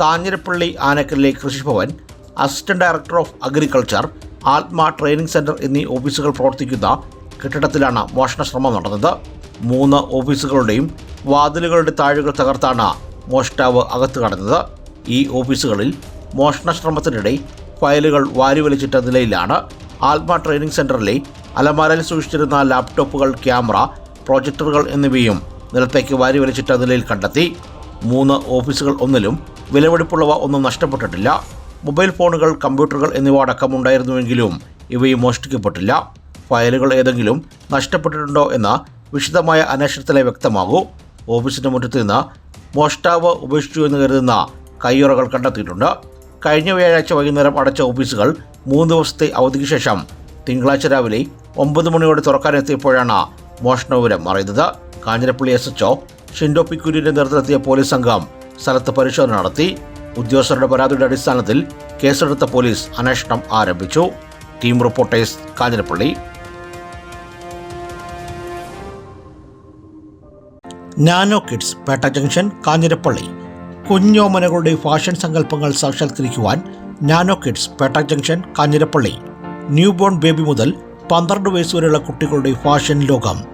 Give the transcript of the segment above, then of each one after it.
Kanjirappally ആനക്കലിലെ Krishibhavan assistant director of agriculture Atma training centre എന്നീ ഓഫീസുകൾ പ്രവർത്തിക്കുന്ന കെട്ടിടത്തിലാണ് മോഷണ ശ്രമം നടന്നത്. മൂന്ന് ഓഫീസുകളുടെയും വാതിലുകളുടെ താഴുകൾ തകർത്താണ് മോഷ്ടാവ് അകത്ത് കടന്നത്. ഈ ഓഫീസുകളിൽ മോഷണ ശ്രമത്തിനിടെ ഫയലുകൾ വാരിവലിച്ചിട്ട നിലയിലാണ് ആത്മ ട്രെയിനിംഗ് സെന്ററിലെ അലമാരയിൽ സൂക്ഷിച്ചിരുന്ന ലാപ്ടോപ്പുകൾ ക്യാമറ പ്രൊജക്ടറുകൾ എന്നിവയും നിലത്തേക്ക് വാരിവലിച്ചിട്ട നിലയിൽ കണ്ടെത്തി. മൂന്ന് ഓഫീസുകൾ ഒന്നിലും വിലപിടിപ്പുള്ളവ ഒന്നും നഷ്ടപ്പെട്ടിട്ടില്ല. മൊബൈൽ ഫോണുകൾ കമ്പ്യൂട്ടറുകൾ എന്നിവ അടക്കമുണ്ടായിരുന്നുവെങ്കിലും ഇവയും മോഷ്ടിക്കപ്പെട്ടില്ല. ഫയലുകൾ ഏതെങ്കിലും നഷ്ടപ്പെട്ടിട്ടുണ്ടോ എന്ന വിശദമായ അന്വേഷണത്തിലെ വ്യക്തമാകൂ. ഓഫീസിന്റെ മുറ്റത്ത് നിന്ന് മോഷ്ടാവ് ഉപേക്ഷിച്ചു എന്ന് കരുതുന്ന കയ്യുറകൾ കണ്ടെത്തിയിട്ടുണ്ട്. കഴിഞ്ഞ വ്യാഴാഴ്ച വൈകുന്നേരം അടച്ച ഓഫീസുകൾ മൂന്ന് ദിവസത്തെ അവധിക്ക് ശേഷം തിങ്കളാഴ്ച രാവിലെ ഒമ്പത് മണിയോടെ തുറക്കാനെത്തിയപ്പോഴാണ് മോഷണവിവരം അറിയുന്നത്. Kanjirappally S H O Shindo പിക്കുര്യന്റെ നേതൃത്വത്തിലെത്തിയ പോലീസ് സംഘം സ്ഥലത്ത് പരിശോധന നടത്തി. ഉദ്യോഗസ്ഥരുടെ പരാതിയുടെ അടിസ്ഥാനത്തിൽ കേസെടുത്ത പോലീസ് അന്വേഷണം ആരംഭിച്ചു. Team reporters Kanjirappally. Nano kids Petta junction Kanjirappally. കുഞ്ഞോമനകളുടെ fashion സങ്കല്പങ്ങൾ സാക്ഷാത്കരിക്കുവാൻ nano kids Petta junction Kanjirappally. Newborn baby മുതൽ പന്ത്രണ്ട് വയസ്സ് വരെയുള്ള കുട്ടികളുടെ ഫാഷൻ ലോകം.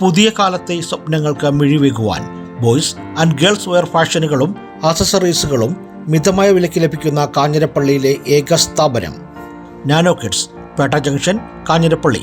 പുതിയ കാലത്തെ സ്വപ്നങ്ങൾക്ക് മിഴിവേകുവാൻ ബോയ്സ് ആൻഡ് ഗേൾസ് വെയർ ഫാഷനുകളും ആക്സസറീസുകളും മിതമായ വിലയ്ക്ക് ലഭിക്കുന്ന കാഞ്ഞിരപ്പള്ളിയിലെ ഏക സ്ഥാപനം nano kids Petta junction Kanjirappally.